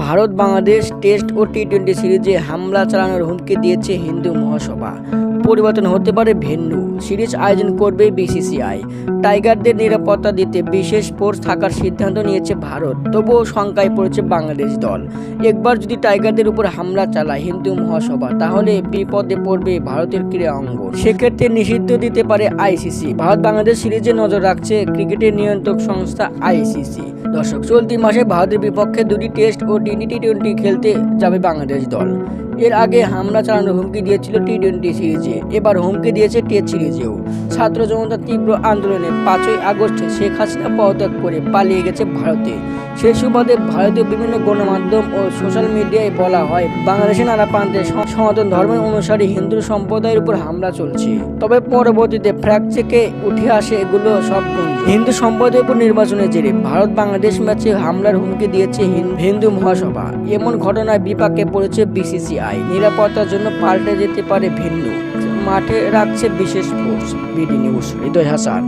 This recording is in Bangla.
ভারত বাংলাদেশ টেস্ট ও টি টোয়েন্টি সিরিজে হামলা চালানোর হুমকি দিয়েছে হিন্দু মহাসভা। পরিবর্তন হতে পারে ভেন্যু। সিরিজ আয়োজন করবে বিসিসিআই। টাইগারদের নিরাপত্তা দিতে বিশেষ ফোর্স থাকার সিদ্ধান্ত নিয়েছে ভারত, তবুও শঙ্কায় পড়েছে বাংলাদেশ দল। একবার যদি টাইগারদের উপর হামলা চালায় হিন্দু মহাসভা, তাহলে বিপদে পড়বে ভারতের ক্রীড়া অঙ্গ। সেক্ষেত্রে নিষিদ্ধ দিতে পারে আইসিসি। ভারত বাংলাদেশ সিরিজে নজর রাখছে ক্রিকেটের নিয়ন্ত্রক সংস্থা আইসিসি। দর্শক, চলতি মাসে ভারতের বিপক্ষে দুটি টেস্ট ও টি টোয়েন্টি খেলতে যাবে বাংলাদেশ দল। এর আগে হামলা চালানোর হুমকি দিয়েছিল টি টোয়েন্টি সিরিজে, এবার হুমকি দিয়েছে টেস্ট সিরিজেও ছাত্র জনতার তীব্র আন্দোলনে পাঁচই আগস্ট শেখ হাসিনা পদত্যাগ করে পালিয়ে গেছে ভারতে। সেই সুবাদে ভারতীয় বিভিন্ন গণমাধ্যম ও সোশ্যাল মিডিয়ায় বলা হয়, বাংলাদেশের নানা প্রান্তে সনাতন ধর্মের অনুসারী হিন্দু সম্প্রদায়ের উপর হামলা চলছে। তবে পরবর্তীতে ফ্র্যাক থেকে উঠে আসে এগুলো সব হিন্দু সম্প্রদায়ের উপর নির্বাচনের জেরে ভারত বাংলাদেশ ম্যাচে হামলার হুমকি দিয়েছে হিন্দু মহাসভা। এমন ঘটনায় বিপাকে পড়েছে বিসিসিআই। নিরাপত্তার জন্য পাল্টে যেতে পারে ভিন্ন। মাঠে রাখছে বিশেষ force BD news Hridoy Hasan.